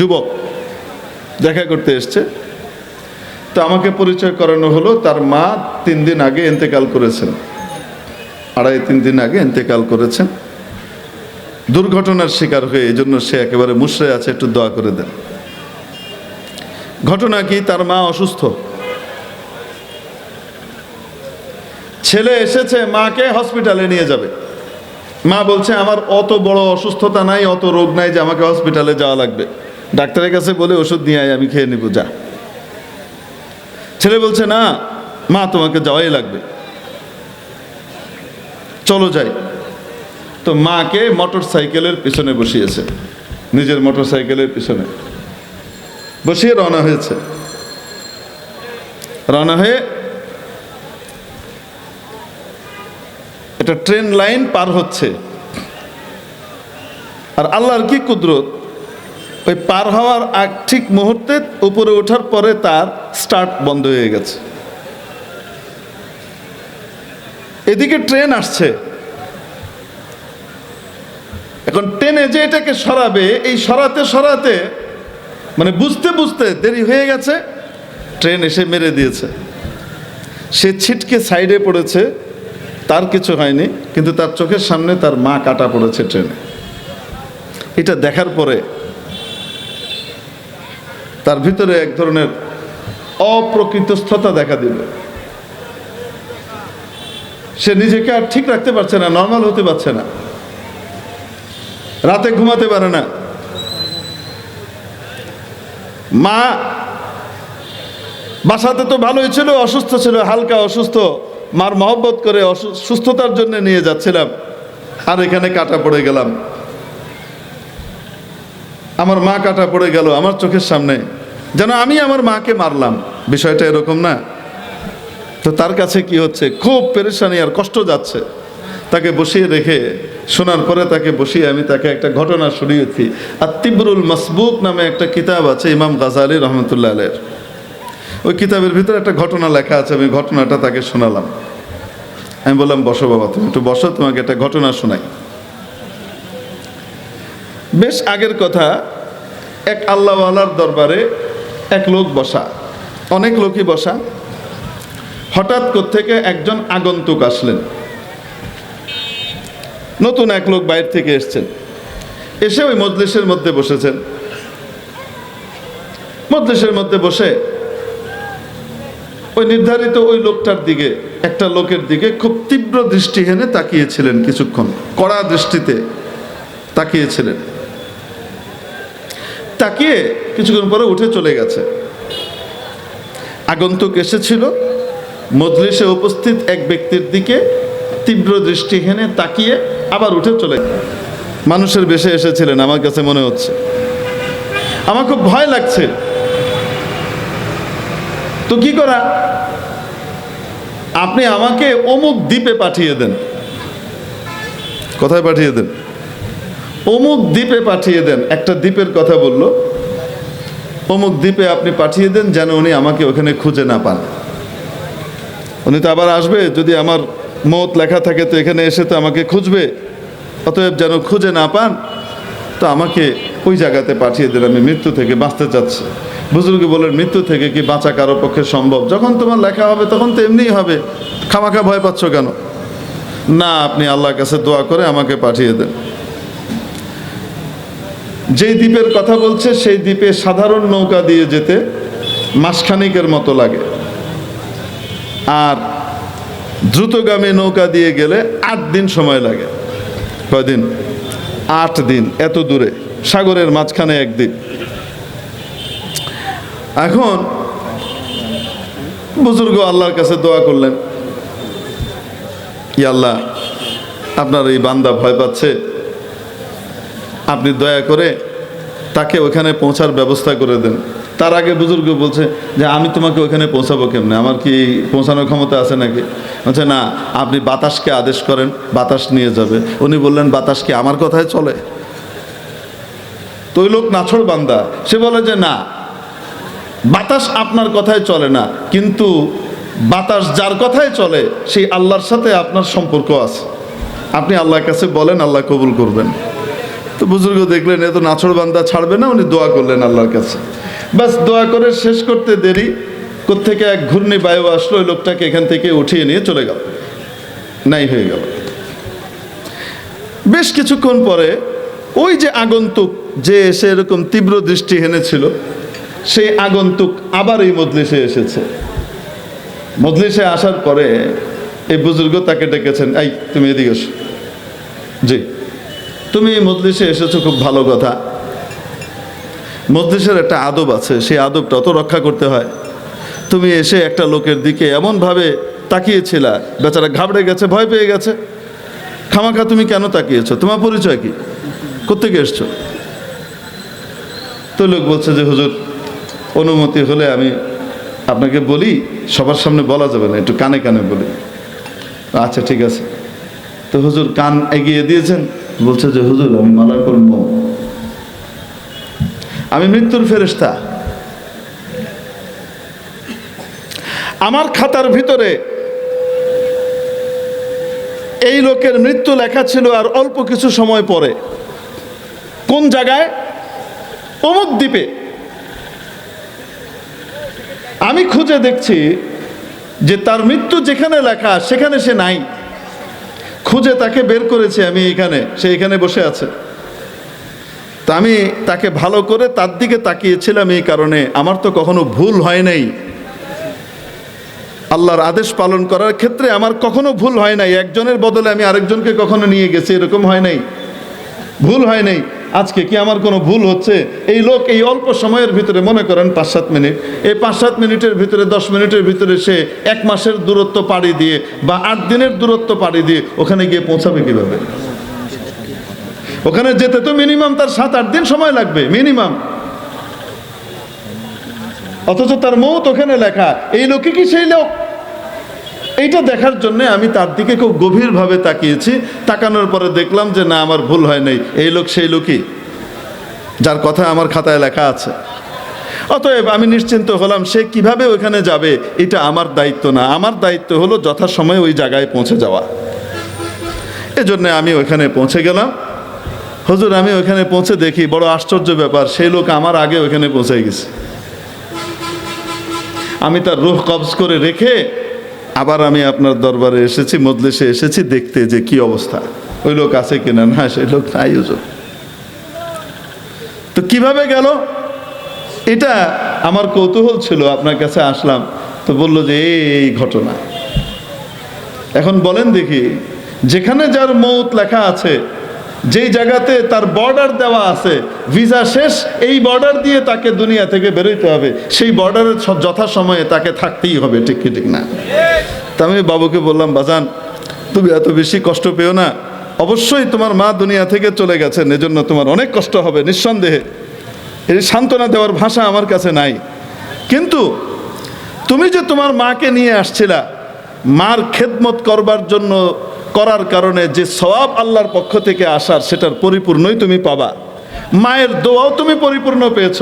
যুবক দেখা করতে এসছে। তো আমাকে পরিচয় করানো হলো, তার মা তিন দিন আগে এন্তেকাল করেছেন। আড়াই, তিন দিন আগে এন্তেকাল করেছেন। দুর্ঘটনার শিকার হয়ে এই জন্য সে একেবারে মুশরে আছে, একটু দোয়া করে দেন। ঘটনা কি? তার মা অসুস্থ। ছেলে এসেছে, মাকে হসপিটালে নিয়ে যাবে। মা বলছে, আমার অত বড় অসুস্থতা নাই, অত রোগ নাই যে আমাকে হসপিটালে যাওয়া লাগবে। ডাক্তারের কাছে বলে ওষুধ নিয়ে আয়, আমি খেয়ে নিব, যা। ছেলে বলছে, না, মা, তোমাকে যাওয়াই লাগবে। চলো যাই। তো মাকে মোটর সাইকেলের পিছনে বসিয়েছে, নিজের মোটর সাইকেলের পিছনে। বসিয়ে রওনা হয়েছে। রওনা হয়ে এটা ট্রেন লাইন পার হচ্ছে। আর আল্লাহর কি কুদরত? ওই পার হওয়ার আগ ঠিক মুহূর্তে উপরে ওঠার পরে তার স্টার্ট বন্ধ হয়ে গেছে। এদিকে ট্রেন আসছে। এখন ট্রেনে যে এটাকে সরাবে, এই সরাতে সরাতে মানে বুঝতে বুঝতে দেরি হয়ে গেছে, ট্রেন এসে মেরে দিয়েছে। সে ছিটকে সাইডে পড়েছে, তার কিছু হয়নি, কিন্তু তার চোখের সামনে তার মা কাটা পড়েছে ট্রেনে। এটা দেখার পরে তার ভিতরে এক ধরনের অপ্রকৃতস্থতা দেখা দিল। সে নিজেকে আর ঠিক রাখতে পারছে না নর্মাল হতে পারছে না। রাতে ঘুমাতে পারে না। মা, বাসাতে তো ভালোই ছিল, অসুস্থ ছিল, হালকা অসুস্থ। মার মহব্বত করে সুস্থতার জন্য নিয়ে যাচ্ছিলাম। আর এখানে কাটা পড়ে গেলাম। আমার মা কাটা পড়ে গেল আমার চোখের সামনে। যেন আমি আমার মাকে মারলাম। বিষয়টা এরকম না। তো তার কাছে কি হচ্ছে? খুব পেরেশানি আর কষ্ট যাচ্ছে। তাকে বসিয়ে রেখে, শোনার পরে তাকে বসিয়ে আমি তাকে একটা ঘটনা শুনিয়েছি। আর তিবরুল মাসবুক নামে একটা কিতাব আছে, ইমাম গাজালি রহমতুল্লাহ আলের ওই কিতাবের ভিতরে একটা ঘটনা লেখা আছে, আমি ঘটনাটা তাকে শোনালাম। আমি বললাম, বসো বাবা, তুমি একটু বসো, তোমাকে একটা ঘটনা শোনাই। বেশ আগের কথা, এক আল্লাহওয়ালার দরবারে এক লোক বসা, অনেক লোকই বসা। হঠাৎ থেকে একজন আগন্তুক আসলেন। নতুন এক লোক বাইরে থেকে এসছেন। এসে ওই মজলিসের মধ্যে বসেছেন। মজলিসের মধ্যে বসে ওই নির্ধারিত ওই লোকটার দিকে, একটা লোকের দিকে খুব তীব্র দৃষ্টি হেনে তাকিয়েছিলেন কিছুক্ষণ, কড়া দৃষ্টিতে তাকিয়েছিলেন। তাকিয়ে কিছুক্ষণ পরে উঠে চলে গেছে। আগন্তুক এসেছিল। মজলিসে উপস্থিত এক ব্যক্তির দিকে তীব্র দৃষ্টি হেনে তাকিয়ে আবার উঠে চলে। মানুষের বেশে এসেছিলেন, আমার কাছে মনে হচ্ছে। আমার খুব ভয় লাগছে। তো কি করা? আপনি আমাকে অমুক দ্বীপে পাঠিয়ে দেন। কোথায় পাঠিয়ে দেন? অমুক দ্বীপে পাঠিয়ে দেন, একটা দ্বীপের কথা বলল, অমুক দ্বীপে আপনি পাঠিয়ে দেন যেন উনি আমাকে ওখানে খুঁজে না পান। উনি তো আবার আসবে, যদি আমার মত লেখা থাকে তো এখানে এসে তো আমাকে খুঁজবে, অতএব যেন খুঁজে না পান, তো আমাকে ওই জায়গাতে পাঠিয়ে দেন, আমি মৃত্যু থেকে বাঁচতে চাচ্ছি। বুজুর্গ বলেন মৃত্যু থেকে কি বাঁচা কারও পক্ষে সম্ভব? যখন তোমার লেখা হবে, তখন তো এমনিই হবে। খামাখা ভয় পাচ্ছ কেন? না, আপনি আল্লাহর কাছে দোয়া করে আমাকে পাঠিয়ে দেন। যেই দ্বীপের কথা বলছে, সেই দ্বীপে সাধারণ নৌকা দিয়ে যেতে মাসখানিকের মতো লাগে। আর দ্রুতগামী নৌকা দিয়ে গেলে আট দিন সময় লাগে। কয়দিন? আট দিন, এত দূরে, সাগরের মাঝখানে একদিন। এখন বুজুর্গ আল্লাহর কাছে দোয়া করলেন আল্লাহ, আপনার এই বান্দা ভয় পাচ্ছে আপনি দয়া করে তাকে ওখানে পৌঁছার ব্যবস্থা করে দেন। তার আগে বুজুর্গ বলছে যে, আমি তোমাকে ওখানে পৌঁছাবো কেমনে? আমার কি পৌঁছানোর ক্ষমতা আছে নাকি? বলছে, না, আপনি বাতাসকে আদেশ করেন, বাতাস নিয়ে যাবে। উনি বললেন, বাতাস কি আমার কথায় চলে? তো লোক নাছড় বান্দা, সে বলে যে, না, বাতাস আপনার কথায় চলে না, কিন্তু বাতাস যার কথায় চলে, সেই আল্লাহর সাথে আপনার সম্পর্ক আছে। আপনি আল্লাহর কাছে বলেন, আল্লাহ কবুল করবেন। তো বুজুর্গ দেখলেন, এত নাছড় বান্দা ছাড়বে না, উনি দোয়া করলেন আল্লাহর কাছে। বাস দোয়া করে শেষ করতে দেরি, কোত্থেকে এক ঘূর্ণি বায়ু আসলো, ওই লোকটাকে এখান থেকে উঠিয়ে নিয়ে চলে গেল। নাই হয়ে গেল। বেশ কিছুক্ষণ পরে ওই যে আগন্তুক যে এসে এরকম তীব্র দৃষ্টি হেনেছিল, সেই আগন্তুক আবার এই মজলিসে এসেছে। মজলিসে আসার পরে এই বুজুর্গ তাকে ডেকেছেন, এই, তুমি এদিকে এসো। জি। তুমি এই মজলিসে এসেছ, খুব ভালো কথা। মজলিসের একটা আদব আছে, সেই আদবটা তো রক্ষা করতে হয়। তুমি এসে একটা লোকের দিকে এমনভাবে তাকিয়েছিলা, বেচারা ঘাবড়ে গেছে, ভয় পেয়ে গেছে। খামাখা তুমি কেন তাকিয়েছো? তোমার পরিচয় কি? কোথেকে এসছো? তো লোক বলছে যে, হুজুর, অনুমতি হলে আমি আপনাকে বলি, সবার সামনে বলা যাবে না, একটু কানে কানে বলি। আচ্ছা ঠিক আছে। তো হুজুর কান এগিয়ে দিয়েছেন বলছে যে, হুজুর, আমি মালাকুল মৌ আমি মৃত্যুর ফেরেশতা। আমার খাতার ভিতরে এই লোকের মৃত্যু লেখা ছিল আর অল্প কিছু সময় পরে। কোন জায়গায়? অমুক দ্বীপে। আমি খুঁজে দেখছি যে তার মৃত্যু যেখানে লেখা, সেখানে সে নাই। খুঁজে তাকে বের করেছি আমি এখানে, সে এখানে বসে আছে। তা আমি তাকে ভালো করে তার দিকে তাকিয়েছিলাম এই কারণে, আমার তো কখনো ভুল হয় নাই। আল্লাহর আদেশ পালন করার ক্ষেত্রে আমার কখনো ভুল হয় নাই, একজনের বদলে আমি আরেকজনকে কখনো নিয়ে গেছি, এরকম হয় নাই। ভুল হয় নাই। আজকে কি আমার কোনো ভুল হচ্ছে? এই লোক এই অল্প সময়ের ভিতরে মনে করেন পাঁচ সাত মিনিট। এই পাঁচ সাত মিনিটের ভিতরে, দশ মিনিটের ভিতরে সে এক মাসের দূরত্ব পাড়ি দিয়ে বা আট দিনের দূরত্ব পাড়ি দিয়ে ওখানে গিয়ে পৌঁছাবে কীভাবে? ওখানে যেতে তো মিনিমাম তার সাত আট দিন সময় লাগবে, মিনিমাম। অথচ তার মৌত ওখানে লেখা। এই লোকে কি সেই লোক? এইটা দেখার জন্য আমি তার দিকে খুব গভীরভাবে তাকিয়েছি। তাকানোর পরে দেখলাম যে, না, আমার ভুল হয় নাই। এই লোক সেই লোকই, যার কথা আমার খাতায় লেখা আছে। অতএব আমি নিশ্চিন্ত হলাম, সে কীভাবে ওইখানে যাবে? এটা আমার দায়িত্ব না। আমার দায়িত্ব হলো যথাসময়ে ওই জায়গায় পৌঁছে যাওয়া। এজন্য আমি ওইখানে পৌঁছে গেলাম। হুজুর, আমি ওইখানে পৌঁছে দেখি, বড় আশ্চর্য ব্যাপার, সেই লোক আমার আগে ওইখানে পৌঁছে গেছে। আমি তার রুহ কবজ করে রেখে আবার আমি আপনার দরবারে এসেছি, মজলিসে এসেছি, দেখতে যে কি অবস্থা। ওই লোক আছে কিনা? না, সেই লোক নাই তো কীভাবে গেল? এটা আমার কৌতূহল ছিল, আপনার কাছে আসলাম। তো বলল যে এই ঘটনা। এখন বলেন দেখি, যেখানে যার মৌত লেখা আছে যেই জায়গাতে তার বর্ডার দেওয়া আছে, ভিসা শেষ, এই বর্ডার দিয়ে তাকে দুনিয়া থেকে বেরোইতে হবে। সেই বর্ডারের যথাসময়ে তাকে থাকতেই হবে, ঠিক কি, ঠিক না? তা আমি বাবুকে বললাম, বাজান, তুমি এত বেশি কষ্ট পেও না। অবশ্যই তোমার মা দুনিয়া থেকে চলে গেছেন, এজন্য তোমার অনেক কষ্ট হবে, নিঃসন্দেহে। এই সান্ত্বনা দেওয়ার ভাষা আমার কাছে নাই। কিন্তু তুমি যে তোমার মাকে নিয়ে আসছিলা, মার খেদমত করবার জন্য করার কারণে যে সবাব আল্লাহর পক্ষ থেকে আসার, সেটার পরিপূর্ণই তুমি পাবা। মায়ের দোয়াও তুমি পরিপূর্ণ পেয়েছ,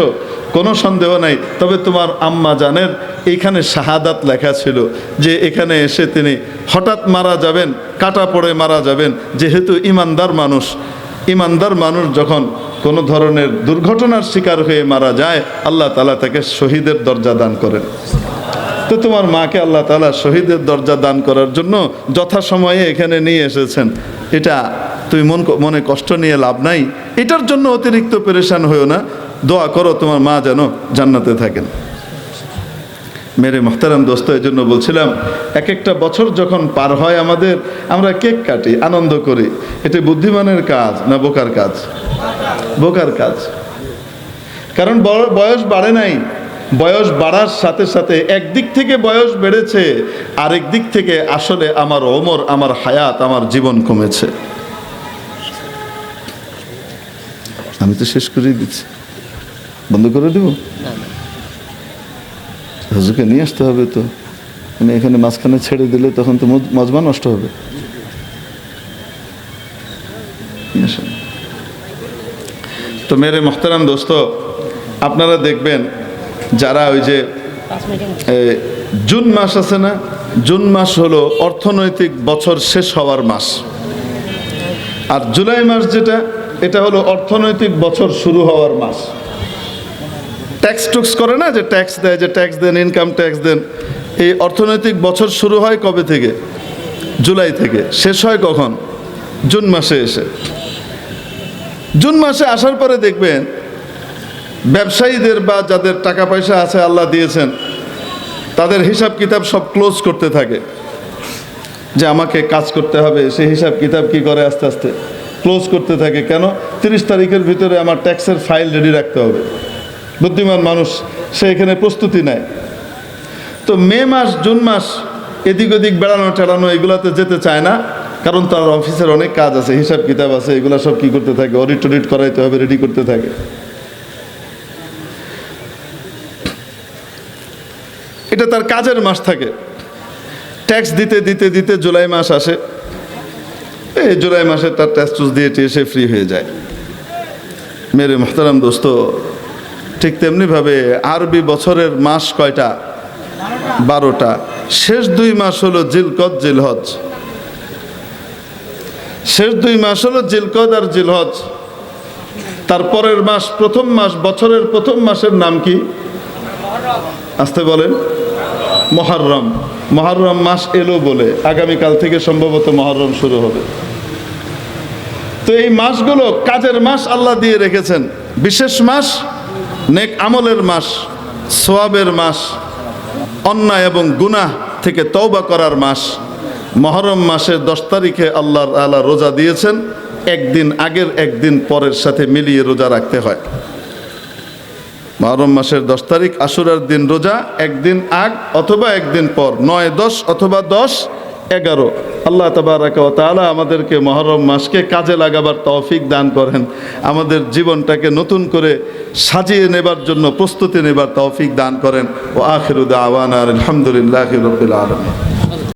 কোনো সন্দেহ নাই। তবে তোমার আম্মা জানের এখানে শাহাদাত লেখা ছিল যে এখানে এসে তিনি হঠাৎ মারা যাবেন, কাটা পড়ে মারা যাবেন, যেহেতু ইমানদার মানুষ। ইমানদার মানুষ যখন কোনো ধরনের দুর্ঘটনার শিকার হয়ে মারা যায়, আল্লাহ তালা তাকে শহীদের দরজা দান করেন। তো তোমার মাকে আল্লাহ তালা শহীদের দরজা দান করার জন্য যথাসময়ে এখানে নিয়ে এসেছেন। এটা তুমি মন মনে কষ্ট নিয়ে লাভ নাই। এটার জন্য অতিরিক্ত পেরেশান হয়েও না। দোয়া করো তোমার মা যেন জান্নাতে থাকেন। মেরে মোহতারাম দোস্ত এই জন্য বলছিলাম এক একটা বছর যখন পার হয় আমাদের, আমরা কেক কাটি, আনন্দ করি। এটা বুদ্ধিমানের কাজ না বোকার কাজ? বোকার কাজ। কারণ বয়স বাড়ে নাই। বয়স বাড়ার সাথে সাথে একদিক থেকে বয়স বেড়েছে আরেক দিক থেকে আসলে আমার ওমর আমার হায়াত আমার জীবন কমেছে। আমি তো শেষ করেই দিচ্ছি। বন্ধ করে দেব? হুজুরকে নিয়ে আসতে হবে তো। আমি এখানে মাঝখানে ছেড়ে দিলে তখন তো মজ- মজমা নষ্ট হবে। তো মেরে মোহতারাম দোস্ত আপনারা দেখবেন যারা ওই যে জুন মাস আছে না? জুন মাস হলো অর্থনৈতিক বছর শেষ হওয়ার মাস। আর জুলাই মাস যেটা, এটা হলো অর্থনৈতিক বছর শুরু হওয়ার মাস। ট্যাক্স টুক্স করে না যে ট্যাক্স দেয়, যে ট্যাক্স দেন ইনকাম ট্যাক্স দেন? এই অর্থনৈতিক বছর শুরু হয় কবে থেকে? জুলাই থেকে। শেষ হয় কখন? জুন মাসে এসে। জুন মাসে আসার পরে দেখবেন ব্যবসায়ীদের বা যাদের টাকা পয়সা আছে আল্লাহ দিয়েছেন, তাদের হিসাব কিতাব সব ক্লোজ করতে থাকে। যে আমাকে কাজ করতে হবে, সে হিসাব কিতাব কি করে আস্তে আস্তে? ক্লোজ করতে থাকে কেন? তিরিশ তারিখের ভিতরে আমার ট্যাক্সের ফাইল রেডি রাখতে হবে। বুদ্ধিমান মানুষ, সে এখানে প্রস্তুতি নেয়। তো মে মাস, জুন মাস, এদিক ওদিক বেড়ানো টেড়ানো এগুলাতে যেতে চায় না, কারণ তার অফিসের অনেক কাজ আছে, হিসাব কিতাব আছে, এগুলো সব কি করতে থাকে? অডিট টডিট করাইতে হবে রেডি করতে থাকে। এটা তার কাজের মাস থাকে। ট্যাক্স দিতে দিতে দিতে জুলাই মাস আসে। এই জুলাই মাসে তার ট্যাক্স টুস দিয়ে টিয়ে সে ফ্রি হয়ে যায়। মেরে মোহতারাম দোস্ত, ঠিক তেমনিভাবে আরবি বছরের মাস কয়টা? বারোটা। শেষ দুই মাস হলো জিলকদ, জিলহজ। শেষ দুই মাস হলো জিলকদ আর জিলহজ। তারপরের মাস প্রথম মাস, বছরের প্রথম মাসের নাম কি? আসতে বলেন মহারম মহারম মাস এলো বলে আগামীকাল থেকে সম্ভবত মহরম শুরু হবে। তো এই মাসগুলো কাজের মাস আল্লাহ দিয়ে রেখেছেন। বিশেষ মাস, নেক আমলের মাস, সোয়াবের মাস, অন্যায় এবং গুনাহ থেকে তওবা করার মাস। মহরম মাসের দশ তারিখে আল্লাহ আল্লাহ রোজা দিয়েছেন। একদিন আগের একদিন পরের সাথে মিলিয়ে রোজা রাখতে হয়। মহরম মাসের দশ তারিখ আশুরার দিন রোজা, একদিন আগ অথবা একদিন পর। নয়, দশ অথবা দশ, এগারো। আল্লাহ তালা আমাদেরকে মহরম মাসকে কাজে লাগাবার তৌফিক দান করেন। আমাদের জীবনটাকে নতুন করে সাজিয়ে নেবার জন্য প্রস্তুতি নেবার তৌফিক দান করেন। ও আখিরুদ্দা আওয়ান আলহামদুলিল্লাহ রবিল আলম